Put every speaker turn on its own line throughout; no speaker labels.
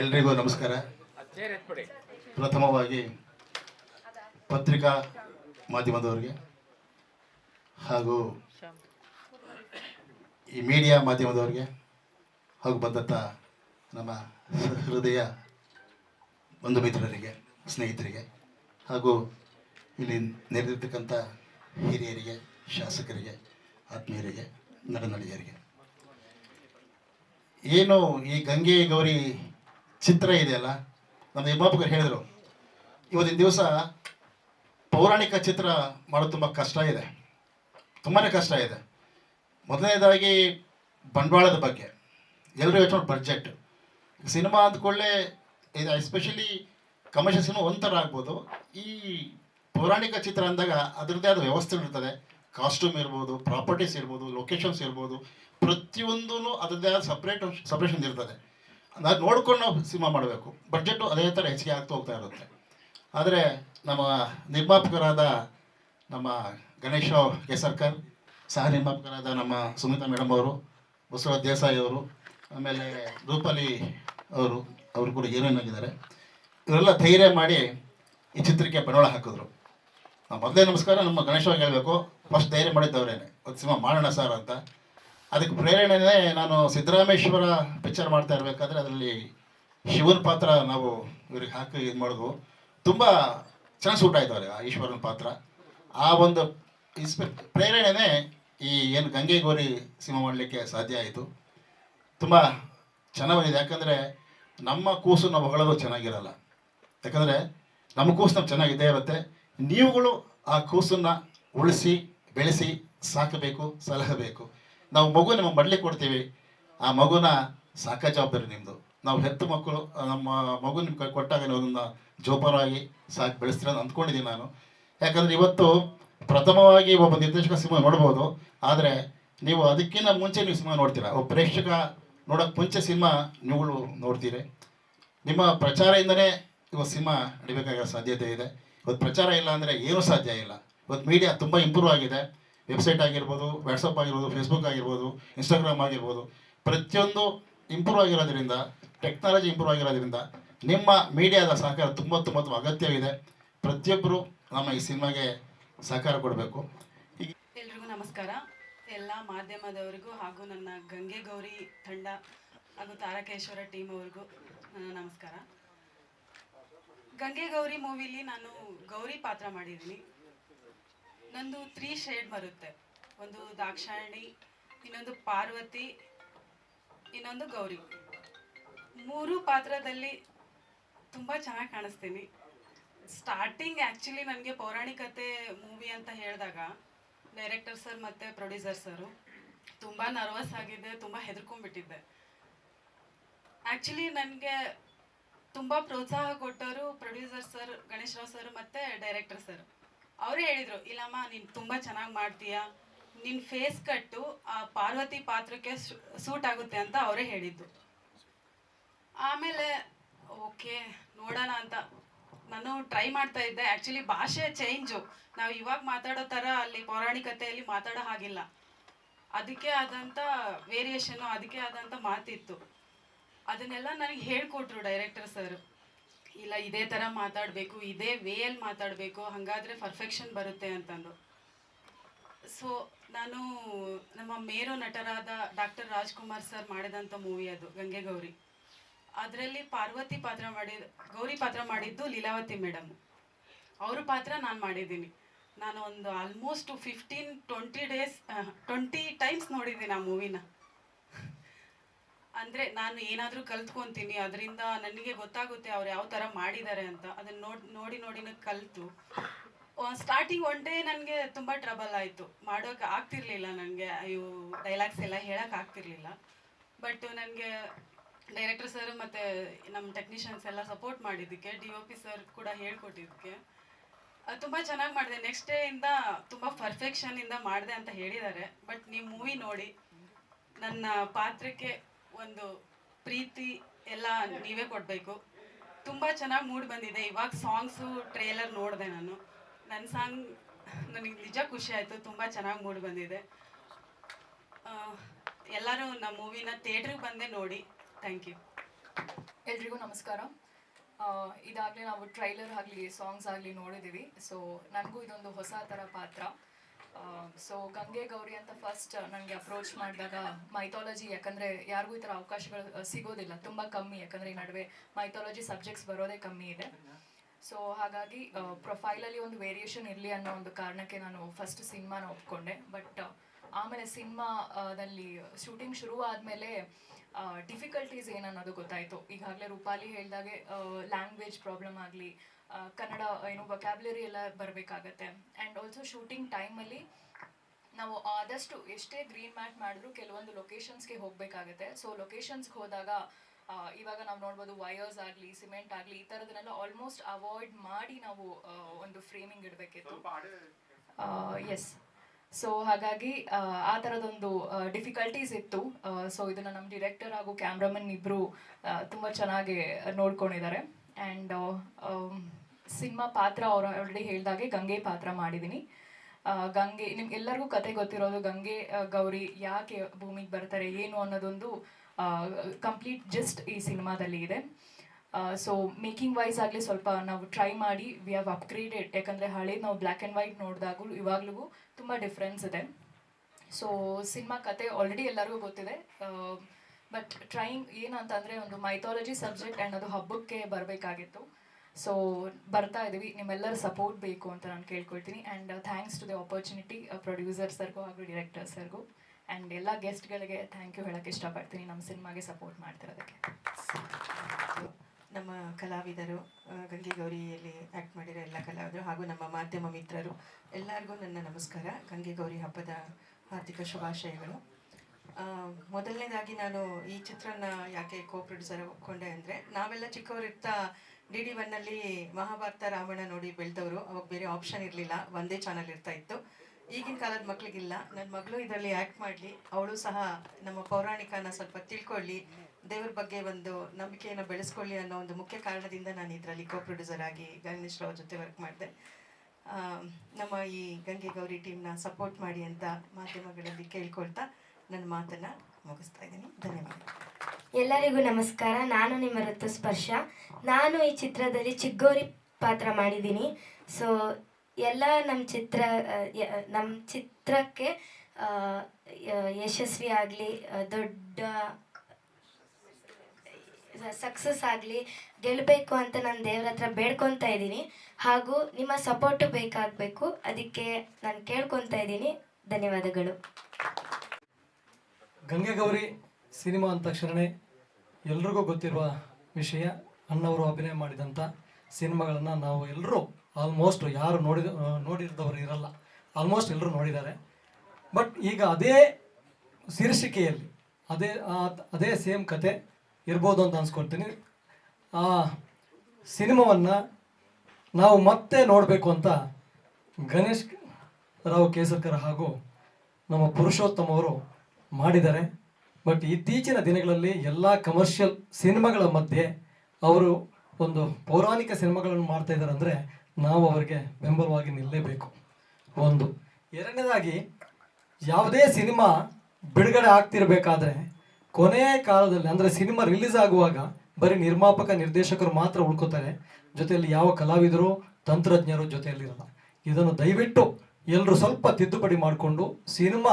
ಎಲ್ರಿಗೂ ನಮಸ್ಕಾರ. ಪ್ರಥಮವಾಗಿ ಪತ್ರಿಕಾ ಮಾಧ್ಯಮದವರಿಗೆ ಹಾಗೂ ಈ ಮೀಡಿಯಾ ಮಾಧ್ಯಮದವರಿಗೆ ಹಾಗೂ ಬಂದಂಥ ನಮ್ಮ ಹೃದಯ ಬಂಧು ಮಿತ್ರರಿಗೆ, ಸ್ನೇಹಿತರಿಗೆ ಹಾಗೂ ಇಲ್ಲಿ ನೆರೆದಿರ್ತಕ್ಕಂಥ ಹಿರಿಯರಿಗೆ, ಶಾಸಕರಿಗೆ, ಆತ್ಮೀಯರಿಗೆ ನಡನಳಿಯರಿಗೆ ಏನು ಈ ಗಂಗೆ ಗೌರಿ ಚಿತ್ರ ಇದೆಯಲ್ಲ? ನಮ್ಮ ನಿರ್ಮಾಪಕರು ಹೇಳಿದರು, ಇವತ್ತಿನ ದಿವಸ ಪೌರಾಣಿಕ ಚಿತ್ರ ಮಾಡೋದು ತುಂಬ ಕಷ್ಟ ಇದೆ. ತುಂಬಾ ಕಷ್ಟ ಇದೆ. ಮೊದಲನೇದಾಗಿ ಬಂಡವಾಳದ ಬಗ್ಗೆ. ಎಲ್ಲರೂ ಯೋಚನೆ ಬಡ್ಜೆಟ್ ಸಿನಿಮಾ ಅಂದ್ಕೊಳ್ಳೆ ಇದು ಎಸ್ಪೆಷಲಿ ಕಮರ್ಷಿಯಲ್ ಸಿನಿಮಾ ಒಂಥರ ಆಗ್ಬೋದು. ಈ ಪೌರಾಣಿಕ ಚಿತ್ರ ಅಂದಾಗ ಅದರದ್ದೇ ಆದ ವ್ಯವಸ್ಥೆ ಇರ್ತದೆ. ಕಾಸ್ಟ್ಯೂಮ್ ಇರ್ಬೋದು ಪ್ರಾಪರ್ಟೀಸ್ ಇರ್ಬೋದು ಲೊಕೇಶನ್ಸ್ ಇರ್ಬೋದು ಪ್ರತಿಯೊಂದೂ ಅದರದ್ದೇ ಆದ ಸಪ್ರೇಟ್ ಸಪ್ರೇಷನ್ ಇರ್ತದೆ. ಅದು ನೋಡ್ಕೊಂಡು ನಾವು ಸಿನಿಮಾ ಮಾಡಬೇಕು. ಬಡ್ಜೆಟು ಅದೇ ಥರ ಹೆಚ್ಚಿಗೆ ಆಗ್ತಾ ಹೋಗ್ತಾ ಇರುತ್ತೆ. ಆದರೆ ನಮ್ಮ ನಿರ್ಮಾಪಕರಾದ ನಮ್ಮ ಗಣೇಶ ಕೇಸರ್ಕರ್, ಸಹ ನಿರ್ಮಾಪಕರಾದ ನಮ್ಮ ಸುಮಿತಾ ಮೇಡಮ್ ಅವರು, ಬಸವ ದೇಸಾಯಿ ಅವರು, ಆಮೇಲೆ ರೂಪಾಲಿ ಅವರು ಅವರು ಕೂಡ ಹೀರೋಯಿನ್ ಆಗಿದ್ದಾರೆ. ಇವರೆಲ್ಲ ಧೈರ್ಯ ಮಾಡಿ ಈ ಚಿತ್ರಕ್ಕೆ ಬಂಡವಾಳ ಹಾಕಿದ್ರು. ಮೊದಲೇ ನಮಸ್ಕಾರ, ನಮ್ಮ ಗಣೇಶವಾಗಿ ಹೇಳಬೇಕು ಫಸ್ಟ್ ಧೈರ್ಯ ಮಾಡಿದ್ದವರೇನೆ. ಒಂದು ಸಿನಿಮಾ ಮಾಡೋಣ ಸರ್ ಅಂತ. ಅದಕ್ಕೆ ಪ್ರೇರಣೆನೇ ನಾನು ಸಿದ್ದರಾಮೇಶ್ವರ ಪಿಕ್ಚರ್ ಮಾಡ್ತಾ ಇರಬೇಕಾದ್ರೆ ಅದರಲ್ಲಿ ಶಿವನ ಪಾತ್ರ ನಾವು ಇವ್ರಿಗೆ ಹಾಕಿ ಇದು ಮಾಡಿದ್ವು ತುಂಬ ಚೆನ್ನಾಗಿ ಸೂಟ್ ಆಯ್ತು ಅವ್ರಿಗೆ ಈಶ್ವರನ ಪಾತ್ರ. ಆ ಒಂದು ಇನ್ಸ್ಪೆ ಪ್ರೇರಣೆನೇ ಈ ಏನು ಗಂಗೆ ಗೌರಿ ಸಿನಿಮಾ ಮಾಡಲಿಕ್ಕೆ ಸಾಧ್ಯ ಆಯಿತು. ತುಂಬ ಚೆನ್ನಾಗಿದೆ. ಯಾಕಂದರೆ ನಮ್ಮ ಕೂಸು ನಾವು ಹೊಗಳೋದು ಚೆನ್ನಾಗಿರಲ್ಲ. ಯಾಕಂದರೆ ನಮ್ಮ ಕೂಸು ನಮ್ಗೆ ಚೆನ್ನಾಗಿದ್ದೇ ಇರುತ್ತೆ. ನೀವುಗಳು ಆ ಕೂಸನ್ನು ಉಳಿಸಿ, ಬೆಳೆಸಿ, ಸಾಕಬೇಕು, ಸಲಹಬೇಕು. ನಾವು ಮಗು ನಿಮ್ಮ ಮಡ್ಲಿ ಕೊಡ್ತೀವಿ. ಆ ಮಗುನ ಸಾಕ ಜವಾಬ್ದಾರಿ ನಿಮ್ಮದು ನಾವು ಹೆತ್ತು ಮಕ್ಕಳು ನಮ್ಮ ಮಗು ನಿಮ್ಗೆ ಕೊಟ್ಟಾಗ ನೀವು ಅದನ್ನು ಜೋಪಾನವಾಗಿ ಸಾಕು ಬೆಳೆಸ್ತೀರ ಅಂತ ಅಂದ್ಕೊಂಡಿದ್ದೀನಿ ನಾನು. ಯಾಕಂದರೆ ಇವತ್ತು ಪ್ರಥಮವಾಗಿ ಒಬ್ಬ ನಿರ್ದೇಶಕ ಸಿನಿಮಾ ನೋಡ್ಬೋದು. ಆದರೆ ನೀವು ಅದಕ್ಕಿಂತ ಮುಂಚೆ ನೀವು ಸಿನಿಮಾ ನೋಡ್ತೀರಾ? ಒಬ್ಬ ಪ್ರೇಕ್ಷಕ ನೋಡೋಕ್ಕೆ ಮುಂಚೆ ಸಿನಿಮಾ ನೀವುಗಳು ನೋಡ್ತೀರಿ. ನಿಮ್ಮ ಪ್ರಚಾರದಿಂದನೇ ಇವತ್ತು ಸಿನಿಮಾ ನಡಿಬೇಕಾಗಿರೋ ಸಾಧ್ಯತೆ ಇದೆ. ಇವತ್ತು ಪ್ರಚಾರ ಇಲ್ಲ ಅಂದರೆ ಏನೂ ಸಾಧ್ಯ ಇಲ್ಲ. ಇವತ್ತು ಮೀಡಿಯಾ ತುಂಬ ಇಂಪ್ರೂವ್ ಆಗಿದೆ. ವೆಬ್ಸೈಟ್ ಆಗಿರ್ಬೋದು ವಾಟ್ಸಪ್ ಆಗಿರ್ಬೋದು ಫೇಸ್ಬುಕ್ ಆಗಿರ್ಬೋದು ಇನ್ಸ್ಟಾಗ್ರಾಮ್ ಆಗಿರ್ಬೋದು, ಪ್ರತಿಯೊಂದು ಇಂಪ್ರೂವ್ ಆಗಿರೋದ್ರಿಂದ ಟೆಕ್ನಾಲಜಿ ಇಂಪ್ರೂವ್ ಆಗಿರೋದ್ರಿಂದ ನಿಮ್ಮ ಮೀಡಿಯಾದ ಸಹಕಾರ ತುಂಬ ತುಂಬ ತುಂಬ ಅಗತ್ಯವಿದೆ. ಪ್ರತಿಯೊಬ್ಬರು ನಮ್ಮ ಈ ಸಿನಿಮಾಗೆ ಸಹಕಾರ ಕೊಡಬೇಕು.
ಎಲ್ರಿಗೂ ನಮಸ್ಕಾರ. ಎಲ್ಲ ಮಾಧ್ಯಮದವರಿಗೂ ಹಾಗೂ ನನ್ನ ಗಂಗೆ ಗೌರಿ ತಂಡ ಹಾಗೂ ತಾರಕೇಶ್ವರ ಟೀಮ್ ಅವ್ರಿಗೂ ನಮಸ್ಕಾರ. ಗಂಗೆ ಗೌರಿ ಮೂವಿಲಿ ನಾನು ಗೌರಿ ಪಾತ್ರ ಮಾಡಿದ್ದೀನಿ. ನಂದು ತ್ರೀ ಶೇಡ್ ಬರುತ್ತೆ. ಒಂದು ದಾಕ್ಷಾಯಣಿ, ಇನ್ನೊಂದು ಪಾರ್ವತಿ, ಇನ್ನೊಂದು ಗೌರಿ. ಮೂರು ಪಾತ್ರದಲ್ಲಿ ತುಂಬ ಚೆನ್ನಾಗಿ ಕಾಣಿಸ್ತೀನಿ. ಸ್ಟಾರ್ಟಿಂಗ್ ಆ್ಯಕ್ಚುಲಿ ನನಗೆ ಪೌರಾಣಿಕತೆ ಮೂವಿ ಅಂತ ಹೇಳಿದಾಗ ಡೈರೆಕ್ಟರ್ ಸರ್ ಮತ್ತು ಪ್ರೊಡ್ಯೂಸರ್ ಸರು ತುಂಬ ನರ್ವಸ್ ಆಗಿದ್ದೆ, ತುಂಬ ಹೆದರ್ಕೊಂಡ್ಬಿಟ್ಟಿದ್ದೆ. ಆ್ಯಕ್ಚುಲಿ ನನಗೆ ತುಂಬ ಪ್ರೋತ್ಸಾಹ ಕೊಟ್ಟವರು producer sir Ganesh Rao sir ಮತ್ತು ಡೈರೆಕ್ಟರ್ ಸರ್ ಅವರೇ ಹೇಳಿದರು, ಇಲ್ಲಮ್ಮ, ನೀನು ತುಂಬ ಚೆನ್ನಾಗಿ ಮಾಡ್ತೀಯಾ? ನಿನ್ನ ಫೇಸ್ ಕಟ್ಟು ಆ ಪಾರ್ವತಿ ಪಾತ್ರಕ್ಕೆ ಸೂಟ್ ಆಗುತ್ತೆ ಅಂತ ಅವರೇ ಹೇಳಿದ್ದು. ಆಮೇಲೆ, ಓಕೆ, ನೋಡೋಣ ಅಂತ. ನಾನು ಟ್ರೈ ಮಾಡ್ತಾ ಇದ್ದೆ. ಆ್ಯಕ್ಚುಲಿ ಭಾಷೆ ಚೇಂಜು ನಾವು ಇವಾಗ ಮಾತಾಡೋ ಥರ ಅಲ್ಲಿ ಪೌರಾಣಿಕತೆಯಲ್ಲಿ ಮಾತಾಡೋ ಹಾಗಿಲ್ಲ. ಅದಕ್ಕೆ ಆದಂಥ ವೇರಿಯೇಷನ್ನು ಅದಕ್ಕೆ ಆದಂಥ ಮಾತಿತ್ತು. ಅದನ್ನೆಲ್ಲ ನನಗೆ ಹೇಳ್ಕೊಟ್ರು ಡೈರೆಕ್ಟರ್ ಸರ್ ಇಲ್ಲ ಇದೇ ಥರ ಮಾತಾಡಬೇಕು, ಇದೇ ವೇಯಲ್ಲಿ ಮಾತಾಡಬೇಕು, ಹಾಗಾದರೆ ಪರ್ಫೆಕ್ಷನ್ ಬರುತ್ತೆ ಅಂತಂದು. ಸೊ ನಾನು ನಮ್ಮ ಮೇರೋ ನಟರಾದ ಡಾಕ್ಟರ್ ರಾಜ್ಕುಮಾರ್ ಸರ್ ಮಾಡಿದಂಥ ಮೂವಿ ಅದು, ಗಂಗೆ ಗೌರಿ. ಅದರಲ್ಲಿ ಪಾರ್ವತಿ ಪಾತ್ರ ಮಾಡಿದ, ಗೌರಿ ಪಾತ್ರ ಮಾಡಿದ್ದು ಲೀಲಾವತಿ ಮೇಡಮ್ ಅವ್ರ ಪಾತ್ರ ನಾನು ಮಾಡಿದ್ದೀನಿ. ನಾನು ಒಂದು almost fifteen twenty days twenty times ನೋಡಿದ್ದೀನಿ ಆ ಮೂವಿನ ಅಂದರೆ ನಾನು ಏನಾದರೂ ಕಲ್ತ್ಕೊತೀನಿ, ಅದರಿಂದ ನನಗೆ ಗೊತ್ತಾಗುತ್ತೆ ಅವ್ರು ಯಾವ ಥರ ಮಾಡಿದ್ದಾರೆ ಅಂತ. ಅದನ್ನ ನೋಡಿ ನೋಡಿ ನೋಡಿನ ಕಲಿತು. ಸ್ಟಾರ್ಟಿಂಗ್ ಒನ್ ಡೇ ನನಗೆ ತುಂಬ ಟ್ರಬಲ್ ಆಯಿತು. ಮಾಡೋಕೆ ಆಗ್ತಿರ್ಲಿಲ್ಲ ನನಗೆ. ಅಯ್ಯೋ ಡೈಲಾಗ್ಸ್ ಎಲ್ಲ ಹೇಳೋಕೆ ಆಗ್ತಿರ್ಲಿಲ್ಲ. ಬಟ್ ನನಗೆ ಡೈರೆಕ್ಟರ್ ಸರ್ ಮತ್ತು ನಮ್ಮ ಟೆಕ್ನಿಷಿಯನ್ಸ್ ಎಲ್ಲ ಸಪೋರ್ಟ್ ಮಾಡಿದ್ದಕ್ಕೆ ಡಿ ಒ ಪಿ ಸರ್ ಕೂಡ ಹೇಳ್ಕೊಟ್ಟಿದ್ದಕ್ಕೆ ತುಂಬ ಚೆನ್ನಾಗಿ ಮಾಡಿದೆ. ನೆಕ್ಸ್ಟ್ ಡೇ ಇಂದ ತುಂಬ ಪರ್ಫೆಕ್ಷನಿಂದ ಮಾಡಿದೆ ಅಂತ ಹೇಳಿದ್ದಾರೆ. ಬಟ್ ನೀವು ಮೂವಿ ನೋಡಿ, ನನ್ನ ಪಾತ್ರಕ್ಕೆ ಒಂದು ಪ್ರೀತಿ ಎಲ್ಲ ನೀವೇ ಕೊಡಬೇಕು. ತುಂಬ ಚೆನ್ನಾಗಿ ಮೂಡ್ ಬಂದಿದೆ. ಇವಾಗ ಸಾಂಗ್ಸು ಟ್ರೇಲರ್ ನೋಡಿದೆ ನಾನು. ನನ್ನ ಸಾಂಗ್ ನನಗೆ ನಿಜ ಖುಷಿ ಆಯಿತು. ತುಂಬ ಚೆನ್ನಾಗಿ ಮೂಡ್ ಬಂದಿದೆ. ಎಲ್ಲರೂ ನಮ್ಮ ಮೂವಿನ ಥಿಯೇಟ್ರಿಗೆ ಬಂದೆ ನೋಡಿ. ಥ್ಯಾಂಕ್ ಯು
ಎಲ್ರಿಗೂ ನಮಸ್ಕಾರ. ಇದಾಗಲೇ ನಾವು ಟ್ರೈಲರ್ ಆಗಲಿ ಸಾಂಗ್ಸ್ ಆಗಲಿ ನೋಡಿದ್ದೀವಿ ಸೊ ನನಗೂ ಇದೊಂದು ಹೊಸ ಥರ ಪಾತ್ರ. ಸೊ ಗಂಗೆ, ಗೌರಿ ಅಂತ ಫಸ್ಟ್ ನನಗೆ ಅಪ್ರೋಚ್ ಮಾಡಿದಾಗ ಮೈಥಾಲಜಿ ಯಾಕಂದರೆ ಯಾರಿಗೂ ಈ ಥರ ಅವಕಾಶಗಳು ಸಿಗೋದಿಲ್ಲ. ತುಂಬ ಕಮ್ಮಿ. ಯಾಕಂದರೆ ಈ ನಡುವೆ ಮೈಥಾಲಜಿ ಸಬ್ಜೆಕ್ಟ್ಸ್ ಬರೋದೇ ಕಮ್ಮಿ ಇದೆ. ಸೊ ಹಾಗಾಗಿ ಪ್ರೊಫೈಲಲ್ಲಿ ಒಂದು ವೇರಿಯೇಷನ್ ಇರಲಿ ಅನ್ನೋ ಒಂದು ಕಾರಣಕ್ಕೆ ನಾನು ಫಸ್ಟ್ ಸಿನಿಮಾನ ಒಪ್ಕೊಂಡೆ. ಬಟ್ ಆಮೇಲೆ ಸಿನಿಮಾದಲ್ಲಿ ಶೂಟಿಂಗ್ ಶುರು ಆದಮೇಲೆ ಡಿಫಿಕಲ್ಟೀಸ್ ಏನನ್ನೋದು ಗೊತ್ತಾಯಿತು. ಈಗಾಗಲೇ ರೂಪಾಲಿ ಹೇಳಿದಾಗೆ ಲ್ಯಾಂಗ್ವೇಜ್ ಪ್ರಾಬ್ಲಮ್ ಆಗಲಿ ಕನ್ನಡ ಏನು ವೊಕ್ಯಾಬ್ಲರಿ ಎಲ್ಲ ಬರಬೇಕಾಗತ್ತೆ. ಆ್ಯಂಡ್ ಆಲ್ಸೋ ಶೂಟಿಂಗ್ ಟೈಮಲ್ಲಿ ನಾವು ಆದಷ್ಟು ಎಷ್ಟೇ ಗ್ರೀನ್ ಮ್ಯಾಟ್ ಮಾಡಿದ್ರೂ ಕೆಲವೊಂದು ಲೊಕೇಶನ್ಸ್ಗೆ ಹೋಗಬೇಕಾಗತ್ತೆ. ಸೊ ಲೊಕೇಶನ್ಸ್ಗೆ ಹೋದಾಗ ಇವಾಗ ನಾವು ನೋಡ್ಬೋದು ವಯರ್ಸ್ ಆಗಲಿ ಸಿಮೆಂಟ್ ಆಗಲಿ ಈ ಥರದನ್ನೆಲ್ಲ ಆಲ್ಮೋಸ್ಟ್ ಅವಾಯ್ಡ್ ಮಾಡಿ ನಾವು ಒಂದು ಫ್ರೇಮಿಂಗ್ ಇಡಬೇಕಿತ್ತು. ಎಸ್ ಸೊ ಹಾಗಾಗಿ ಆ, ಆ ಥರದೊಂದು ಡಿಫಿಕಲ್ಟೀಸ್ ಇತ್ತು. ಸೊ ಇದನ್ನ ನಮ್ಮ ಡಿರೆಕ್ಟರ್ ಹಾಗೂ ಕ್ಯಾಮ್ರಾಮನ್ ಇಬ್ಬರು ತುಂಬ ಚೆನ್ನಾಗಿ ನೋಡ್ಕೊಂಡಿದ್ದಾರೆ. ಆ್ಯಂಡ್ ಸಿನಿಮಾ ಪಾತ್ರ ಅವ್ರು ಆಲ್ರೆಡಿ ಹೇಳ್ದಾಗೆ ಗಂಗೆ ಪಾತ್ರ ಮಾಡಿದ್ದೀನಿ ಗಂಗೆ, ನಿಮ್ಗೆ ಎಲ್ಲರಿಗೂ ಕತೆ ಗೊತ್ತಿರೋದು ಗಂಗೆ ಗೌರಿ ಯಾಕೆ ಭೂಮಿಗೆ ಬರ್ತಾರೆ, ಏನು ಅನ್ನೋದೊಂದು ಕಂಪ್ಲೀಟ್ ಜಸ್ಟ್ ಈ ಸಿನಿಮಾದಲ್ಲಿ ಇದೆ. ಸೊ ಮೇಕಿಂಗ್ ವೈಸ್ ಆಗಲಿ ಸ್ವಲ್ಪ ನಾವು ಟ್ರೈ ಮಾಡಿ ವಿ ಹ್ಯಾವ್ ಅಪ್ಗ್ರೇಡೆಡ್ ಯಾಕಂದರೆ ಹಳೆ ನಾವು ಬ್ಲ್ಯಾಕ್ ಆ್ಯಂಡ್ ವೈಟ್ ನೋಡಿದಾಗೂ ಇವಾಗ್ಲೂ ತುಂಬ ಡಿಫ್ರೆನ್ಸ್ ಇದೆ. ಸೊ ಸಿನಿಮಾ ಕತೆ ಆಲ್ರೆಡಿ ಎಲ್ಲರಿಗೂ ಗೊತ್ತಿದೆ. ಬಟ್ ಟ್ರೈಂಗ್ ಏನಂತಂದರೆ ಒಂದು ಮೈಥಾಲಜಿ ಸಬ್ಜೆಕ್ಟ್ ಆ್ಯಂಡ್ ಅದು ಹಬ್ಬಕ್ಕೆ ಬರಬೇಕಾಗಿತ್ತು. ಸೊ ಬರ್ತಾ ಇದ್ದೀವಿ ನಿಮ್ಮೆಲ್ಲರ ಸಪೋರ್ಟ್ ಬೇಕು ಅಂತ ನಾನು ಕೇಳ್ಕೊಳ್ತೀನಿ. And thanks to the opportunity producer ಸರ್ಗೂ ಹಾಗೂ ಡಿರೆಕ್ಟರ್ ಸರ್ಗೂ. ಆ್ಯಂಡ್ ಎಲ್ಲ ಗೆಸ್ಟ್ಗಳಿಗೆ ಥ್ಯಾಂಕ್ ಯು ಹೇಳೋಕ್ಕೆ ಇಷ್ಟಪಡ್ತೀನಿ. ನಮ್ಮ ಸಿನಿಮಾಗೆ ಸಪೋರ್ಟ್ ಮಾಡ್ತಿರೋದಕ್ಕೆ.
ನಮ್ಮ ಕಲಾವಿದರು ಗಂಗೆ ಗೌರಿಯಲ್ಲಿ ಆ್ಯಕ್ಟ್ ಮಾಡಿರೋ ಎಲ್ಲ ಕಲಾವಿದರು ಹಾಗೂ ನಮ್ಮ ಮಾಧ್ಯಮ ಮಿತ್ರರು ಎಲ್ಲರಿಗೂ ನನ್ನ ನಮಸ್ಕಾರ. ಗಂಗೆ ಗೌರಿ ಹಬ್ಬದ ಹಾರ್ದಿಕ ಶುಭಾಶಯಗಳು. ಮೊದಲನೇದಾಗಿ ನಾನು ಈ ಚಿತ್ರನ ಯಾಕೆ ಕೋ ಪ್ರೊಡ್ಯೂಸರ್ ಒಪ್ಕೊಂಡೆ ಅಂದರೆ ನಾವೆಲ್ಲ ಚಿಕ್ಕವರಿರ್ತಾ ಡಿ ಡಿ ಒನ್ನಲ್ಲಿ ಮಹಾಭಾರತ ರಾಮಾಯಣ ನೋಡಿ ಬೆಳೆದವರು, ಅವಾಗ ಬೇರೆ ಆಪ್ಷನ್ ಇರಲಿಲ್ಲ, ಒಂದೇ ಚಾನಲ್ ಇರ್ತಾ ಇತ್ತು. ಈಗಿನ ಕಾಲದ ಮಕ್ಳಿಗಿಲ್ಲ ನನ್ನ ಮಗಳು ಇದರಲ್ಲಿ ಆ್ಯಕ್ಟ್ ಮಾಡಲಿ, ಅವಳು ಸಹ ನಮ್ಮ ಪೌರಾಣಿಕನ ಸ್ವಲ್ಪ ತಿಳ್ಕೊಳ್ಳಿ, ದೇವ್ರ ಬಗ್ಗೆ ಒಂದು ನಂಬಿಕೆಯನ್ನು ಬೆಳೆಸ್ಕೊಳ್ಳಿ ಅನ್ನೋ ಒಂದು ಮುಖ್ಯ ಕಾರಣದಿಂದ ನಾನು ಇದರಲ್ಲಿ ಕೋ ಪ್ರೊಡ್ಯೂಸರ್ ಆಗಿ ಗಣೇಶ್ ರಾವ್ ಜೊತೆ ವರ್ಕ್ ಮಾಡಿದೆ. ನಮ್ಮ ಈ ಗಂಗೆ ಗೌರಿ ಟೀಮ್ನ ಸಪೋರ್ಟ್ ಮಾಡಿ ಅಂತ ಮಾಧ್ಯಮಗಳಲ್ಲಿ ಕೇಳ್ಕೊಳ್ತಾ ನನ್ನ ಮಾತನ್ನು ಮುಗಿಸ್ತಾ ಇದ್ದೀನಿ ಧನ್ಯವಾದ.
ಎಲ್ಲರಿಗೂ ನಮಸ್ಕಾರ. ನಾನು ನಿಮ್ಮ ಋತುಸ್ಪರ್ಶ. ನಾನು ಈ ಚಿತ್ರದಲ್ಲಿ ಚಿಗ್ಗೋರಿ ಪಾತ್ರ ಮಾಡಿದ್ದೀನಿ. ಸೊ ಎಲ್ಲ ನಮ್ಮ ಚಿತ್ರ ನಮ್ಮ ಚಿತ್ರಕ್ಕೆ ಯಶಸ್ವಿ ಆಗಲಿ ದೊಡ್ಡ ಸಕ್ಸಸ್ ಆಗಲಿ ಗೆಲ್ಲಬೇಕು ಅಂತ ನಾನು ದೇವ್ರ ಹತ್ರ ಬೇಡ್ಕೊತಾ ಇದ್ದೀನಿ. ಹಾಗೂ ನಿಮ್ಮ ಸಪೋರ್ಟು ಬೇಕಾಗಬೇಕು. ಅದಕ್ಕೆ ನಾನು ಕೇಳ್ಕೊತಾ ಇದ್ದೀನಿ. ಧನ್ಯವಾದಗಳು.
ಗಂಗೆಗೌರಿ ಸಿನಿಮಾ ಅಂದ ತಕ್ಷಣವೇ ಎಲ್ರಿಗೂ ಗೊತ್ತಿರುವ ವಿಷಯ, ಅಣ್ಣವರು ಅಭಿನಯ ಮಾಡಿದಂಥ ಸಿನಿಮಾಗಳನ್ನು ನಾವು ಎಲ್ಲರೂ ಆಲ್ಮೋಸ್ಟ್ ಯಾರು ನೋಡಿದ ನೋಡಿದವರು ಇರಲ್ಲ. ಆಲ್ಮೋಸ್ಟ್ ಎಲ್ಲರೂ ನೋಡಿದ್ದಾರೆ. ಬಟ್ ಈಗ ಅದೇ ಶೀರ್ಷಿಕೆಯಲ್ಲಿ, ಅದೇ ಅದೇ ಸೇಮ್ ಕತೆ ಇರ್ಬೋದು ಅಂತ ಅನ್ಸ್ಕೊಳ್ತೀನಿ. ಆ ಸಿನಿಮಾವನ್ನು ನಾವು ಮತ್ತೆ ನೋಡಬೇಕು ಅಂತ ಗಣೇಶ್ ರಾವ್ ಕೇಸರ್ಕರ್ ಹಾಗೂ ನಮ್ಮ ಪುರುಷೋತ್ತಮ ಅವರು ಮಾಡಿದ್ದಾರೆ. ಬಟ್ ಇತ್ತೀಚಿನ ದಿನಗಳಲ್ಲಿ ಎಲ್ಲ ಕಮರ್ಷಿಯಲ್ ಸಿನಿಮಾಗಳ ಮಧ್ಯೆ ಅವರು ಒಂದು ಪೌರಾಣಿಕ ಸಿನಿಮಾಗಳನ್ನು ಮಾಡ್ತಾ ಇದ್ದಾರೆ ಅಂದರೆ ನಾವು ಅವರಿಗೆ ಬೆಂಬಲವಾಗಿ ನಿಲ್ಲಲೇಬೇಕು ಒಂದು. ಎರಡನೇದಾಗಿ ಯಾವುದೇ ಸಿನಿಮಾ ಬಿಡುಗಡೆ ಆಗ್ತಿರಬೇಕಾದ್ರೆ ಕೊನೆಯ ಕಾಲದಲ್ಲಿ ಅಂದರೆ ಸಿನಿಮಾ ರಿಲೀಸ್ ಆಗುವಾಗ ಬರೀ ನಿರ್ಮಾಪಕ, ನಿರ್ದೇಶಕರು ಮಾತ್ರ ಉಳ್ಕೋತಾರೆ. ಜೊತೆಯಲ್ಲಿ ಯಾವ ಕಲಾವಿದರು, ತಂತ್ರಜ್ಞರು ಜೊತೆಯಲ್ಲಿರಲ್ಲ. ಇದನ್ನು ದಯವಿಟ್ಟು ಎಲ್ಲರೂ ಸ್ವಲ್ಪ ತಿದ್ದುಪಡಿ ಮಾಡಿಕೊಂಡು ಸಿನಿಮಾ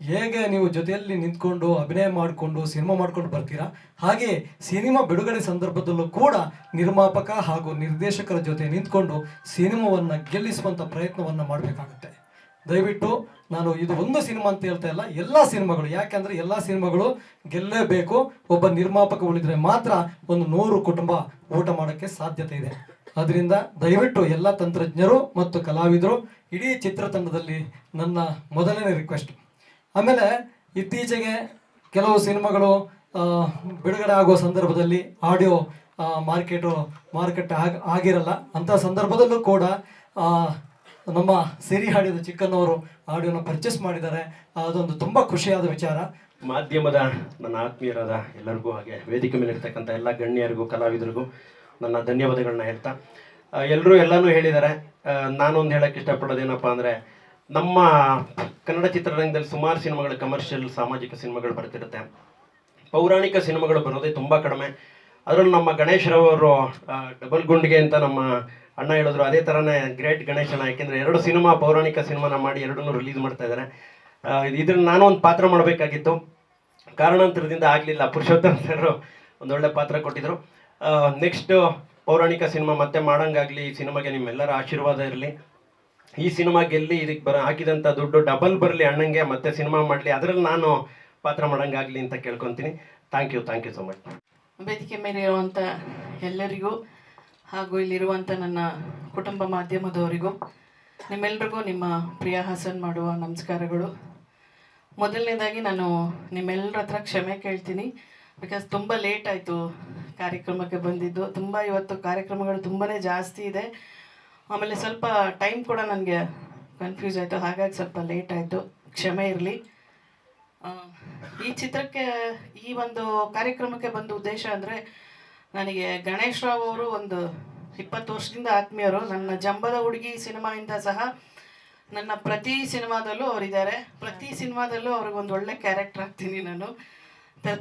ಹೇಗೆ ನೀವು ಜೊತೆಯಲ್ಲಿ ನಿಂತ್ಕೊಂಡು, ಅಭಿನಯ ಮಾಡಿಕೊಂಡು, ಸಿನಿಮಾ ಮಾಡ್ಕೊಂಡು ಬರ್ತೀರಾ? ಹಾಗೆ ಸಿನಿಮಾ ಬಿಡುಗಡೆ ಸಂದರ್ಭದಲ್ಲೂ ಕೂಡ ನಿರ್ಮಾಪಕ ಹಾಗೂ ನಿರ್ದೇಶಕರ ಜೊತೆ ನಿಂತ್ಕೊಂಡು ಸಿನಿಮಾವನ್ನು ಗೆಲ್ಲಿಸುವಂಥ ಪ್ರಯತ್ನವನ್ನು ಮಾಡಬೇಕಾಗುತ್ತೆ. ದಯವಿಟ್ಟು ನಾನು ಇದು ಒಂದು ಸಿನಿಮಾ ಅಂತ ಹೇಳ್ತಾ ಇಲ್ಲ, ಎಲ್ಲ ಸಿನಿಮಾಗಳು. ಯಾಕೆಂದ್ರೆ ಎಲ್ಲ ಸಿನಿಮಾಗಳು ಗೆಲ್ಲೇಬೇಕು ಒಬ್ಬ ನಿರ್ಮಾಪಕ ಉಳಿದರೆ ಮಾತ್ರ ಒಂದು ನೂರು ಕುಟುಂಬ ಊಟ ಮಾಡೋಕ್ಕೆ ಸಾಧ್ಯತೆ ಇದೆ. ಅದರಿಂದ ದಯವಿಟ್ಟು ಎಲ್ಲ ತಂತ್ರಜ್ಞರು ಮತ್ತು ಕಲಾವಿದರು, ಇಡೀ ಚಿತ್ರತಂಡದಲ್ಲಿ ನನ್ನ ಮೊದಲನೇ ರಿಕ್ವೆಸ್ಟ್ ಆಮೇಲೆ ಇತ್ತೀಚೆಗೆ ಕೆಲವು ಸಿನಿಮಾಗಳು ಬಿಡುಗಡೆ ಆಗೋ ಸಂದರ್ಭದಲ್ಲಿ ಆಡಿಯೋ ಮಾರ್ಕೆಟು ಮಾರ್ಕೆಟ್ ಆಗ, ಆಗಿರಲ್ಲ. ಅಂಥ ಸಂದರ್ಭದಲ್ಲೂ ಕೂಡ ನಮ್ಮ ಸಿರಿ ಹಾಡಿದ ಚಿಕ್ಕನವರು ಆಡಿಯೋನ ಪರ್ಚೇಸ್ ಮಾಡಿದ್ದಾರೆ. ಅದೊಂದು ತುಂಬ ಖುಷಿಯಾದ ವಿಚಾರ.
ಮಾಧ್ಯಮದ ನನ್ನ ಆತ್ಮೀಯರಾದ ಎಲ್ಲರಿಗೂ ಹಾಗೆ ವೇದಿಕೆ ಮೇಲೆ ಇರ್ತಕ್ಕಂಥ ಎಲ್ಲ ಗಣ್ಯರಿಗೂ, ಕಲಾವಿದರಿಗೂ ನನ್ನ ಧನ್ಯವಾದಗಳನ್ನ ಹೇಳ್ತಾ ಎಲ್ಲರೂ ಎಲ್ಲನೂ ಹೇಳಿದ್ದಾರೆ. ನಾನೊಂದು ಹೇಳಕ್ಕೆ ಇಷ್ಟಪಡೋದೇನಪ್ಪ ಅಂದರೆ ನಮ್ಮ ಕನ್ನಡ ಚಿತ್ರರಂಗದಲ್ಲಿ ಸುಮಾರು ಸಿನಿಮಾಗಳು ಕಮರ್ಷಿಯಲ್ ಸಾಮಾಜಿಕ ಸಿನಿಮಾಗಳು ಬರ್ತಿರುತ್ತೆ. ಪೌರಾಣಿಕ ಸಿನಿಮಾಗಳು ಬರೋದೇ ತುಂಬ ಕಡಿಮೆ. ಅದರಲ್ಲೂ ನಮ್ಮ ಗಣೇಶ್ ರವರು ಡಬಲ್ ಗುಂಡಿಗೆ ಅಂತ ನಮ್ಮ ಅಣ್ಣ ಹೇಳಿದ್ರು. ಅದೇ ಥರನೇ ಗ್ರೇಟ್ ಗಣೇಶನ ಯಾಕೆಂದರೆ ಎರಡು ಸಿನಿಮಾ, ಪೌರಾಣಿಕ ಸಿನಿಮಾನ ಮಾಡಿ ಎರಡನ್ನು ರಿಲೀಸ್ ಮಾಡ್ತಾ ಇದ್ದಾರೆ ಇದನ್ನು ನಾನು ಒಂದು ಪಾತ್ರ ಮಾಡಬೇಕಾಗಿತ್ತು. ಕಾರಣಾಂತರದಿಂದ ಆಗಲಿಲ್ಲ. ಪುರುಷೋತ್ತಮ್ ಸರ್ ಒಂದೊಳ್ಳೆ ಪಾತ್ರ ಕೊಟ್ಟಿದ್ದರು ನೆಕ್ಸ್ಟ್ ಪೌರಾಣಿಕ ಸಿನಿಮಾ ಮತ್ತೆ ಮಾಡೋಂಗಾಗಲಿ, ಈ ಸಿನಿಮಾಗೆ ನಿಮ್ಮೆಲ್ಲರ ಆಶೀರ್ವಾದ ಇರಲಿ. ಈ ಸಿನಿಮಾ ಗೆಲ್ಲಿ ಇದಕ್ಕೆ ಬರ ಹಾಕಿದಂಥ ದುಡ್ಡು ಡಬಲ್ ಬರಲಿ ಅಣ್ಣಂಗೆ, ಮತ್ತೆ ಸಿನಿಮಾ ಮಾಡಲಿ, ಅದರಲ್ಲಿ ನಾನು ಪಾತ್ರ ಮಾಡೋಂಗಾಗಲಿ ಅಂತ ಕೇಳ್ಕೊತೀನಿ. Thank you thank you so much
ವೇದಿಕೆ ಮೇಲೆ ಇರುವಂಥ ಎಲ್ಲರಿಗೂ ಹಾಗೂ ಇಲ್ಲಿರುವಂಥ ನನ್ನ ಕುಟುಂಬ ಮಾಧ್ಯಮದವರಿಗೂ, ನಿಮ್ಮೆಲ್ರಿಗೂ ನಿಮ್ಮ ಪ್ರಿಯ ಹಾಸನ್ ಮಾಡುವ ನಮಸ್ಕಾರಗಳು. ಮೊದಲನೇದಾಗಿ ನಾನು ನಿಮ್ಮೆಲ್ಲರ ಹತ್ರ ಕ್ಷಮೆ ಕೇಳ್ತೀನಿ ಬಿಕಾಸ್ ತುಂಬ ಲೇಟ್ ಆಯಿತು ಕಾರ್ಯಕ್ರಮಕ್ಕೆ ಬಂದಿದ್ದು. ತುಂಬ ಇವತ್ತು ಕಾರ್ಯಕ್ರಮಗಳು ತುಂಬಾ ಜಾಸ್ತಿ ಇದೆ. ಆಮೇಲೆ ಸ್ವಲ್ಪ ಟೈಮ್ ಕೂಡ ನನಗೆ ಕನ್ಫ್ಯೂಸ್ ಆಯಿತು. ಹಾಗಾಗಿ ಸ್ವಲ್ಪ ಲೇಟ್ ಆಯಿತು. ಕ್ಷಮೆ ಇರಲಿ. ಈ ಚಿತ್ರಕ್ಕೆ, ಈ ಒಂದು ಕಾರ್ಯಕ್ರಮಕ್ಕೆ ಬಂದ ಉದ್ದೇಶ ಅಂದರೆ ನನಗೆ ಗಣೇಶ್ ರಾವ್ ಅವರು ಒಂದು ಇಪ್ಪತ್ತು ವರ್ಷದಿಂದ ಆತ್ಮೀಯರು. ನನ್ನ ಜಂಬದ ಹುಡುಗಿ ಸಿನಿಮಾಯಿಂದ ಸಹ ನನ್ನ ಪ್ರತಿ ಸಿನಿಮಾದಲ್ಲೂ ಅವರಿದ್ದಾರೆ. ಪ್ರತಿ ಸಿನಿಮಾದಲ್ಲೂ ಅವ್ರಿಗೊಂದು ಒಳ್ಳೆ ಕ್ಯಾರೆಕ್ಟರ್ ಆಗ್ತೀನಿ ನಾನು.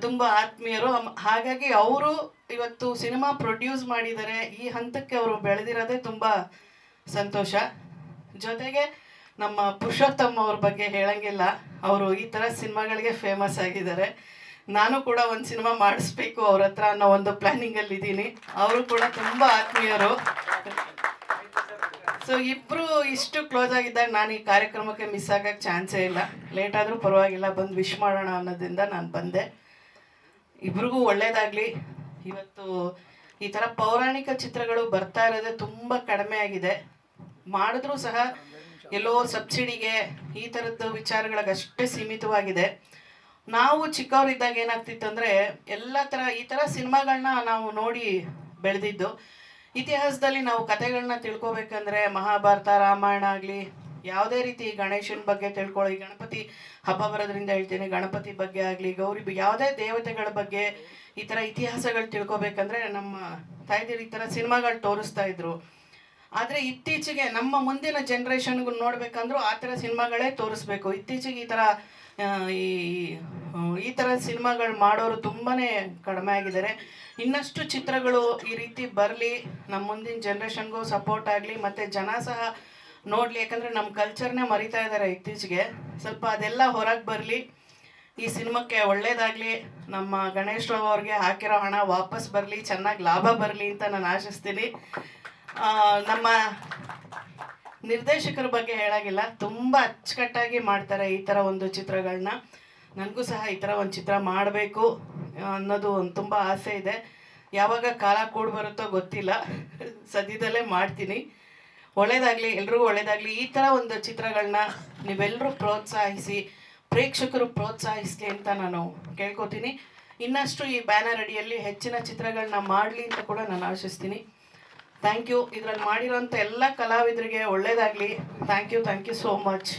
ತುಂಬ ಆತ್ಮೀಯರು. ಹಾಗಾಗಿ ಅವರು ಇವತ್ತು ಸಿನಿಮಾ ಪ್ರೊಡ್ಯೂಸ್ ಮಾಡಿದ್ದಾರೆ ಈ ಹಂತಕ್ಕೆ ಅವರು ಬೆಳೆದಿರೋದೇ ತುಂಬ ಸಂತೋಷ. ಜೊತೆಗೆ ನಮ್ಮ ಪುರುಷೋತ್ತಮ್ ಅವ್ರ ಬಗ್ಗೆ ಹೇಳಂಗಿಲ್ಲ. ಅವರು ಈ ಥರ ಸಿನಿಮಾಗಳಿಗೆ ಫೇಮಸ್ ಆಗಿದ್ದಾರೆ. ನಾನು ಕೂಡ ಒಂದು ಸಿನಿಮಾ ಮಾಡಿಸ್ಬೇಕು ಅವ್ರ ಹತ್ರ ಅನ್ನೋ ಒಂದು ಪ್ಲ್ಯಾನಿಂಗಲ್ಲಿ ಇದ್ದೀನಿ. ಅವರು ಕೂಡ ತುಂಬ ಆತ್ಮೀಯರು. ಸೊ ಇಬ್ಬರು ಇಷ್ಟು ಕ್ಲೋಸ್ ಆಗಿದ್ದಾಗ ನಾನು ಈ ಕಾರ್ಯಕ್ರಮಕ್ಕೆ ಮಿಸ್ ಆಗೋಕ್ಕೆ ಚಾನ್ಸೇ ಇಲ್ಲ. ಲೇಟ್ ಆದರೂ ಪರವಾಗಿಲ್ಲ. ಬಂದು ವಿಶ್ ಮಾಡೋಣ ಅನ್ನೋದ್ರಿಂದ ನಾನು ಬಂದೆ. ಇಬ್ರಿಗೂ ಒಳ್ಳೇದಾಗಲಿ. ಇವತ್ತು ಈ ಥರ ಪೌರಾಣಿಕ ಚಿತ್ರಗಳು ಬರ್ತಾ ಇರೋದೇ ತುಂಬ ಕಡಿಮೆ ಆಗಿದೆ. ಮಾಡಿದ್ರೂ ಸಹ ಎಲ್ಲೋ ಸಬ್ಸಿಡಿಗೆ ಈ ಥರದ್ದು ವಿಚಾರಗಳಿಗಷ್ಟೇ ಸೀಮಿತವಾಗಿದೆ. ನಾವು ಚಿಕ್ಕವರಿದ್ದಾಗ ಏನಾಗ್ತಿತ್ತು ಅಂದರೆ ಎಲ್ಲ ಥರ ಈ ಥರ ಸಿನಿಮಾಗಳನ್ನ ನಾವು ನೋಡಿ ಬೆಳೆದಿದ್ದು. ಇತಿಹಾಸದಲ್ಲಿ ನಾವು ಕಥೆಗಳನ್ನ ತಿಳ್ಕೊಬೇಕಂದ್ರೆ ಮಹಾಭಾರತ, ರಾಮಾಯಣ ಆಗಲಿ, ಯಾವುದೇ ರೀತಿ ಗಣೇಶನ ಬಗ್ಗೆ ತಿಳ್ಕೊಳ್ಳಿ, ಗಣಪತಿ ಹಬ್ಬ ಬರೋದ್ರಿಂದ ಹೇಳ್ತೀನಿ, ಗಣಪತಿ ಬಗ್ಗೆ ಆಗಲಿ, ಗೌರಿ ಯಾವುದೇ ದೇವತೆಗಳ ಬಗ್ಗೆ ಈ ಥರ ಇತಿಹಾಸಗಳು ತಿಳ್ಕೊಬೇಕಂದ್ರೆ ನಮ್ಮ ತಾಯ್ದಿರು ಈ ಥರ ಸಿನಿಮಾಗಳು ತೋರಿಸ್ತಾ ಇದ್ರು. ಆದರೆ ಇತ್ತೀಚೆಗೆ ನಮ್ಮ ಮುಂದಿನ ಜನ್ರೇಷನ್ಗೂ ನೋಡಬೇಕಂದ್ರೂ ಆ ಥರ ಸಿನಿಮಾಗಳೇ ತೋರಿಸ್ಬೇಕು. ಇತ್ತೀಚೆಗೆ ಈ ಥರ ಈ ಈ ಥರ ಸಿನಿಮಾಗಳು ಮಾಡೋರು ತುಂಬಾ ಕಡಿಮೆ ಆಗಿದ್ದಾರೆ. ಇನ್ನಷ್ಟು ಚಿತ್ರಗಳು ಈ ರೀತಿ ಬರಲಿ, ನಮ್ಮ ಮುಂದಿನ ಜನ್ರೇಷನ್ಗೂ ಸಪೋರ್ಟ್ ಆಗಲಿ, ಮತ್ತು ಜನ ಸಹ ನೋಡಲಿ, ಯಾಕಂದರೆ ನಮ್ಮ ಕಲ್ಚರ್ನೇ ಮರಿತಾ ಇದ್ದಾರೆ ಇತ್ತೀಚೆಗೆ. ಸ್ವಲ್ಪ ಅದೆಲ್ಲ ಹೊರಗೆ ಬರಲಿ, ಈ ಸಿನಿಮಾಕ್ಕೆ ಒಳ್ಳೇದಾಗಲಿ, ನಮ್ಮ ಗಣೇಶ್ ರಾವ್ ಅವ್ರಿಗೆ ಹಾಕಿರೋ ಹಣ ವಾಪಸ್ ಬರಲಿ, ಚೆನ್ನಾಗಿ ಲಾಭ ಬರಲಿ ಅಂತ ನಾನು ಆಶಿಸ್ತೀನಿ. ನಮ್ಮ ನಿರ್ದೇಶಕರ ಬಗ್ಗೆ ಹೇಳಾಗಿಲ್ಲ, ತುಂಬ ಅಚ್ಚುಕಟ್ಟಾಗಿ ಮಾಡ್ತಾರೆ ಈ ಥರ ಒಂದು ಚಿತ್ರಗಳನ್ನ ನನಗೂ ಸಹ ಈ ಥರ ಒಂದು ಚಿತ್ರ ಮಾಡಬೇಕು ಅನ್ನೋದು ಒಂದು ತುಂಬ ಆಸೆ ಇದೆ. ಯಾವಾಗ ಕಾಲ ಕೂಡಿ ಬರುತ್ತೋ ಗೊತ್ತಿಲ್ಲ. ಸದ್ಯದಲ್ಲೇ ಮಾಡ್ತೀನಿ. ಒಳ್ಳೇದಾಗಲಿ, ಎಲ್ರಿಗೂ ಒಳ್ಳೇದಾಗಲಿ. ಈ ಥರ ಒಂದು ಚಿತ್ರಗಳನ್ನ ನೀವೆಲ್ಲರೂ ಪ್ರೋತ್ಸಾಹಿಸಿ, ಪ್ರೇಕ್ಷಕರು ಪ್ರೋತ್ಸಾಹಿಸಲಿ ಅಂತ ನಾನು ಕೇಳ್ಕೊತೀನಿ. ಇನ್ನಷ್ಟು ಈ ಬ್ಯಾನರ್ ಅಡಿಯಲ್ಲಿ ಹೆಚ್ಚಿನ ಚಿತ್ರಗಳನ್ನ ಮಾಡಲಿ ಅಂತ ಕೂಡ ನಾನು ಆಶಿಸ್ತೀನಿ. ಥ್ಯಾಂಕ್ ಯು ಇದರಲ್ಲಿ ಮಾಡಿರೋಂಥ ಎಲ್ಲ ಕಲಾವಿದರಿಗೆ ಒಳ್ಳೇದಾಗಲಿ. Thank you thank you so much